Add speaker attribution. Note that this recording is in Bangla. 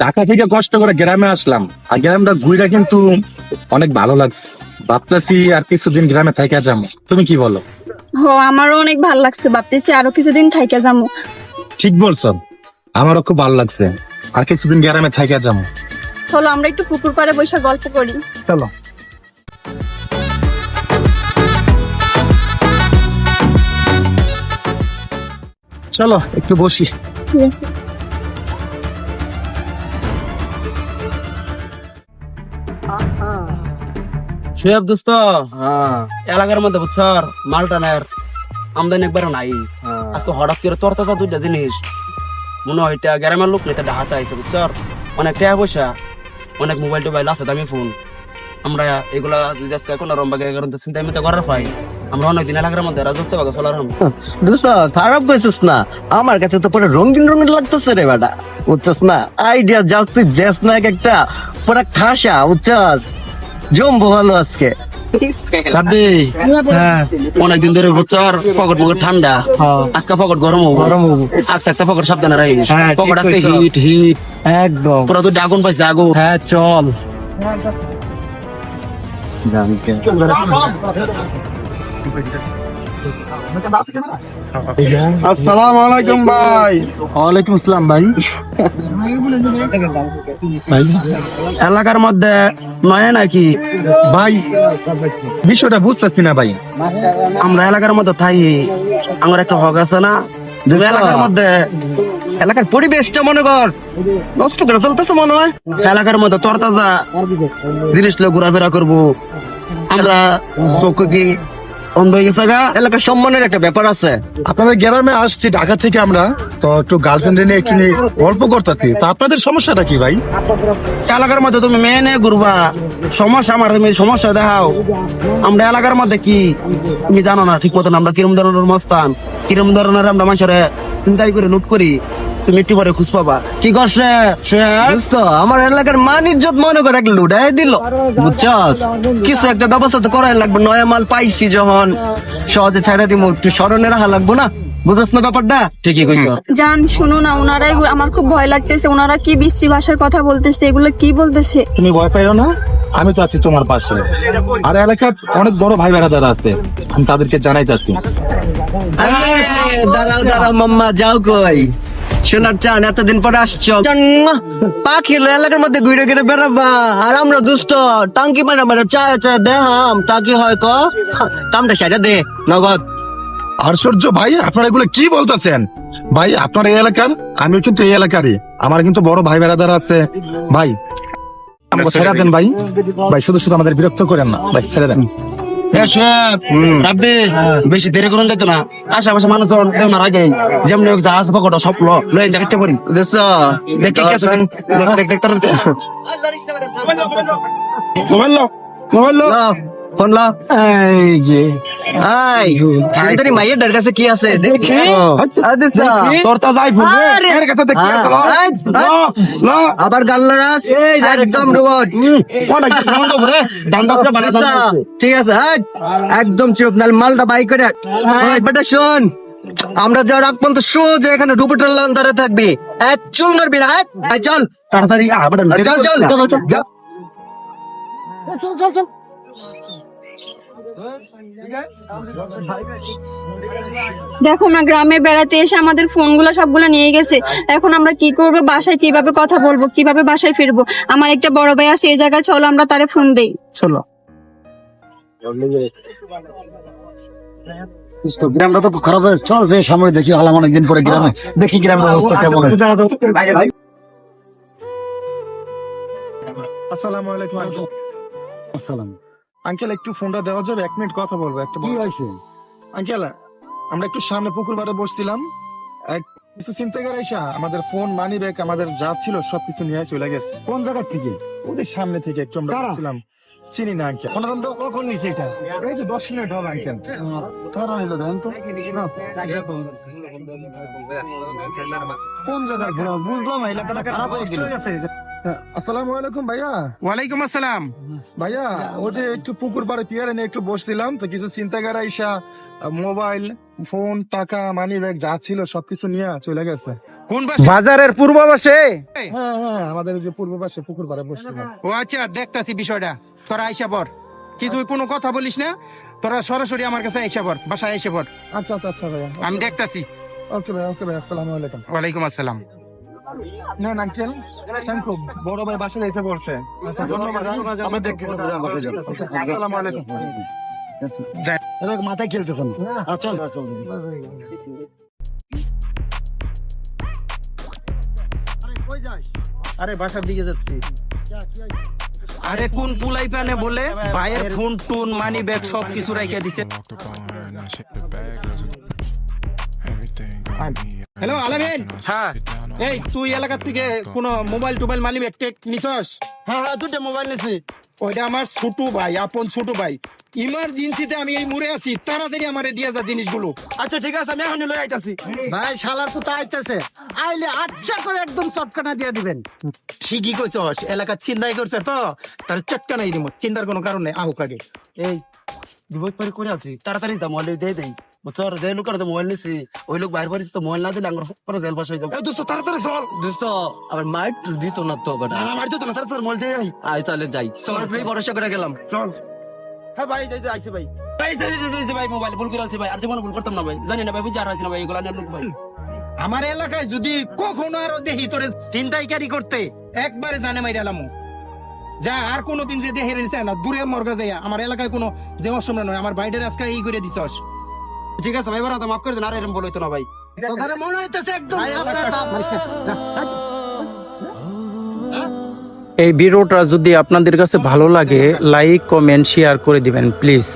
Speaker 1: ঢাকা থেকে কষ্ট করে গ্রামে আসলাম। আর গ্রামটা ঘুরে কিন্তু অনেক ভালো লাগছে। ভাবতেছি আর কিছুদিন গ্রামে থেকে যাব তুমি কি বলো?
Speaker 2: হো আমারও অনেক ভালো লাগছে। ভাবতেছি আরও কিছুদিন থাইকা যাব
Speaker 1: ঠিক বলছো। আমারও খুব ভালো লাগছে। আর কিছুদিন গ্রামে থেকে যাব
Speaker 2: চলো আমরা একটু পুকুর পাড়ে বসে গল্প করি।
Speaker 1: চলো। চলো একটু বসি।
Speaker 2: ঠিক আছে।
Speaker 3: শুয়েব দোস্ত এলাকার মধ্যে বুঝছর মালটানের আমদানি একবার নাই। আজকে হঠাৎ করে তোর তাজা দুইটা জিনিস। মনে হয় এটা গ্রামের লোক না এটা ডাহাতে আইছে বুঝছর অনেক টাকা পয়সা অনেক মোবাইল টোবাইল আছে দামি ফোন আমরা এগুলা যদি আজকে গেলে চিন্তা মিন্তা করার পাই আমরা অনেকদিন এলাকার মধ্যে রাজত্ব বাগে চলার হাম
Speaker 4: দোস্ত খারাপ কইছিস না? আমার কাছে তো পুরো রঙিন রঙিন লাগতেছে রে বেটা বুঝছস না? আইডিয়া জাস্তি দেশ না এক একটা পুরা খাসা বুঝছস? জম্বো ভালো আজকে।
Speaker 3: রাব্বি অনেকদিন ধরে বছর পকেট মকেট ঠান্ডা। আজকে পকেট গরম হব। গরম হব। আগ থাকতে পকেট সাবধানে রাখিস পকেট আজকে হিট হিট
Speaker 4: একদম।
Speaker 3: পুরো তুই আগুন পাইছে আগো।
Speaker 4: হ্যাঁ চল।
Speaker 1: আসসালামু আলাইকুম ভাই। ওয়ালাইকুম আসসালাম ভাই। ভাই।
Speaker 3: এলাকার মধ্যে নয় নাকি?
Speaker 1: ভাই বিষয়টা বুঝতেছি না ভাই।
Speaker 3: আমরা এলাকার মধ্যে থাই আমার একটা হক আছে না। তুমি এলাকার মধ্যে
Speaker 4: এলাকার পরিবেশটা মনে কর নষ্ট করে ফেলতেছে মনে হয়।
Speaker 3: এলাকার মধ্যে তরতাজা জিনিস লোক ঘোরাফেরা করব। আমরা চোখ কি অন্ধ হয়ে গেছে গা
Speaker 4: এলাকার সম্মানের একটা ব্যাপার আছে।
Speaker 1: আপনাদের গ্রামে আসছি ঢাকা থেকে আমরা তো একটু গার্লফ্রেন্ড নিয়ে একটু নিয়ে গল্প করতেছি। তো আপনাদের সমস্যাটা কি ভাই?
Speaker 3: এলাকার মধ্যে তুমি মেয়ে নিয়ে ঘুরবা সমস্যা আমার তুমি সমস্যা দেখাও। আমরা এলাকার মধ্যে কি? তুমি জানো না ঠিক মতন আমরা কিরম ধরনের মস্তান কিরম ধরনের আমরা মানুষের চিন্তাই করে লুট করি। তুমি একটু পরে খুঁজ পাবা। কি করছে
Speaker 4: দোস্ত আমার এলাকার মান ইজ্জত মনে করে একটা লুটাই দিল। বুঝছস? কিছু একটা ব্যবস্থা তো করাই লাগবে। নয়া মাল পাইছি যখন। সহজে ছাড়া দিব একটু স্মরণে রাখা লাগবো না? বুঝছ না ব্যাপারটা?
Speaker 3: ঠিকই কইছো।
Speaker 2: জান শুনো না ওনারাই আমার খুব ভয় লাগতেছে। ওনারা কি বিশ্রী ভাষার কথা বলতেছে? এগুলো কি বলতেছে?
Speaker 1: তুমি ভয় পাইও না? আমি তো আছি তোমার পাশে। আর এলাকার অনেক বড় ভাই বেড়াদার আছে আমি তাদেরকে জানাইতেছি।
Speaker 4: আরে দাঁড়াও দাঁড়াও মাম্মা যাও কই? শোনার চান এতদিন পরে আসছো। পাখি এলাকার মধ্যে ঘুরে ঘুরে বেড়াবা। আর আমরা দুষ্ট। টাঙ্কি মারা মারা চা চা দেহাম। তা কি হয় ক? কামটা সাইডা দে নগদ।
Speaker 1: আশ্চর্য ভাই আপনারা এগুলো কি বলতেছেন? ভাই আপনার এই এলাকার? আমিও কিন্তু এই এলাকারই। আমার কিন্তু বড় ভাই বেড়াদার আছে। ভাই আমাকে ছেড়ে দেন ভাই। ভাই শুধু শুধু আমাদের বিরক্ত করেন না। ভাই ছেড়ে দেন।
Speaker 3: বেশি দেরি করুন যাইতো না। আশেপাশে মানুষজন দেও আগে যেমনি হোক জাহাজ পকড়ো সব লো লই দেখতে পারি। দেখ কি আছে দেখ দেখ দেখ
Speaker 1: মোবাইল লো মোবাইল লো।
Speaker 4: ফোন লা
Speaker 1: এই যে।
Speaker 4: আই সুন্দরী মাইয়ের ডার কাছে কি আছে? দেখি। আদিস
Speaker 1: তোর তা যাই ফুল এর কাছে দেখি? লো লো
Speaker 4: আবার একদম রোবট
Speaker 1: কোন একটা
Speaker 4: ঠিক আছে হ্যাঁ একদম চুপ নাল মালটা বাই করে। বেটা শোন। আমরা যা রাখব তো সোজা এখানে রুপটার লান্দারে থাকবি। এক চুল মারবি না চল।
Speaker 1: তাড়াতাড়ি
Speaker 4: চল চল চল। চল চল চল।
Speaker 2: দেখো না গ্রামে বেড়াতে এসে আমাদের ফোনগুলো সবগুলো নিয়ে গেছে। এখন আমরা কি করব বাসায় কীভাবে কথা বলব কীভাবে বাসায় ফিরবো? আমার একটা বড় ভাই আছে এই জায়গায় চলো আমরা তারে ফোন দেই।
Speaker 1: চলো।
Speaker 5: গ্রামটা তো খারাপ হয়ে চল যে সামনে দেখি হলাম অনেকদিন পরে গ্রামে। দেখি গ্রামের অবস্থা কেমন
Speaker 1: আসসালামু আলাইকুম।
Speaker 5: আসসালাম।
Speaker 1: আঙ্কেল একটু ফোনটা দেওয়া যাবে? এক মিনিট কথা বলব একটা
Speaker 5: কি হয়েছে?
Speaker 1: আঙ্কেল আমরা একটু সামনে পুকুর পাড়ে বসছিলাম। এক কিছু চিন্তা করে এসা আমাদের ফোন মানি ব্যাগ আমাদের যা ছিল সবকিছু নিয়ে চলে গেছে।
Speaker 5: কোন জায়গা থেকে?
Speaker 1: যে সামনে থেকে একটু আমরা বসছিলাম। চিনি না আঙ্কেল।
Speaker 5: কোন কখন নিছে এটা?
Speaker 1: এই যে দশ মিনিট হবে আঙ্কেল।
Speaker 5: কারা হইল দেন তো। না, কোন জায়গায় বুঝলাম এলাকাটা খারাপ হয়ে গেল।
Speaker 1: আসসালামু আলাইকুম ভাইয়া।
Speaker 3: ওয়ালাইকুম আসসালাম।
Speaker 1: ভাইয়া ও যে একটু পুকুর পাড়ে পিয়ারে নিয়ে একটু বসছিলাম তো কিছু চিন্তা করে আইসা মোবাইল ফোন টাকা মানি ব্যাগ যা ছিল সবকিছু নিয়ে চলে গেছে।
Speaker 6: কোন পাশে?
Speaker 7: বাজারের পূর্ব পাশে
Speaker 1: হ্যাঁ হ্যাঁ আমাদের যে পূর্ব পাশে পুকুর পাড়ে বসছিলাম।
Speaker 6: ও আচ্ছা দেখতাছি বিষয়টা। তোরা আইসা পর কিছু কোনো কথা বলিস না? তোরা সরাসরি আমার কাছে আইসা পর বাসায় আইসা পর
Speaker 1: আচ্ছা আচ্ছা আচ্ছা ভাইয়া।
Speaker 6: আমি দেখতাছি।
Speaker 1: ওকে ভাই ওকে ভাই আসসালামু আলাইকুম।
Speaker 6: ওয়ালাইকুম আসসালাম।
Speaker 1: না না আঙ্কেল থ্যাংক ইউ বড় ভাই বাসা যাইতে বলছে। আচ্ছা ধন্যবাদ।
Speaker 5: আমরা দেখতেছি
Speaker 1: আসসালামু আলাইকুম।
Speaker 5: মাথায় খেলতেছেন। চল চল
Speaker 3: আরে বাসার দিকে যাচ্ছি।
Speaker 6: আরে কোন পুলাই প্যানে বলে ভাইয়ের ফোন টুন মানি ব্যাগ সব কিছু রাইখা দিছে. হ্যালো আলামিন।
Speaker 3: হ্যাঁ।
Speaker 6: এই তুই এলাকার থেকে কোন মোবাইল টোবাইল মানি ব্যাগ টেক নিছস?
Speaker 3: হ্যাঁ হ্যাঁ দুটো মোবাইল নিছি।
Speaker 6: ওইটা আমার ছোট ভাই আপন ছোট ভাই। ইমার্জেন্সিতে আমি এই মুড়ে আছি তাড়াতাড়ি আমারে দিয়ে যা জিনিসগুলো।
Speaker 3: আচ্ছা ঠিক আছে আমি এখনই লই আইতাছি।
Speaker 5: ভাই শালার পুতা আইতেছে। আইলে আচ্ছা করে একদম চটকানা দিয়ে দিবেন।
Speaker 6: ঠিকই কইছস এলাকা চিন্তাই করছে তো। তার চটকা নাই দিব চিন্তার কোনো কারণ নেই আহুক আগে।
Speaker 3: এই বিপদ পরে করে আছি তাড়াতাড়ি দাম মোবাইল দিয়ে দেই। বুঝছর যে লোকের তো মোবাইল নিছি। ওই লোক বাইরে বাড়িতে তো মোবাইল না দিলে আমার পরে জেল পাস হয়ে যাবে।
Speaker 6: এই দোস্ত তাড়াতাড়ি চল।
Speaker 4: দোস্ত আমার মাইক দিত না তো বেটা।
Speaker 6: না, আমার তো না তাড়াতাড়ি মোবাইল দিয়ে আই।
Speaker 4: আয় তাহলে যাই। সবার উপরেই ভরসা করে গেলাম।
Speaker 6: চল।
Speaker 3: হ্যাঁ ভাই যাই যাই আইছি ভাই। ভাই যাই যাই যাই, যাই ভাই মোবাইল ভুল করে আছি ভাই। আর জীবন ভুল করতাম না ভাই। জানি না ভাই বুঝে আর আছি না ভাই এগুলা নিয়ে লোক ভাই।
Speaker 6: আমার এলাকায় যদি কখনো আরও দেখি তোরে চিন্তাইকারি করতে একবারে জানে মাইরে এলাম যা আর কোনোদিন যে রয়েছে না দূরে মর্গা যায় আমার এলাকায় কোনো যে অসম্মান নয় আমার বাইরের আজকে এই করে দিছস।
Speaker 3: ঠিক আছে ভাই বারা মাফ করে দেন আর এরকম বলতো না ভাই।
Speaker 5: ওখানে মনে হইতেছে একদম
Speaker 7: এই ভিডিওটা যদি আপনাদের কাছে ভালো লাগে লাইক কমেন্ট শেয়ার করে দিবেন প্লিজ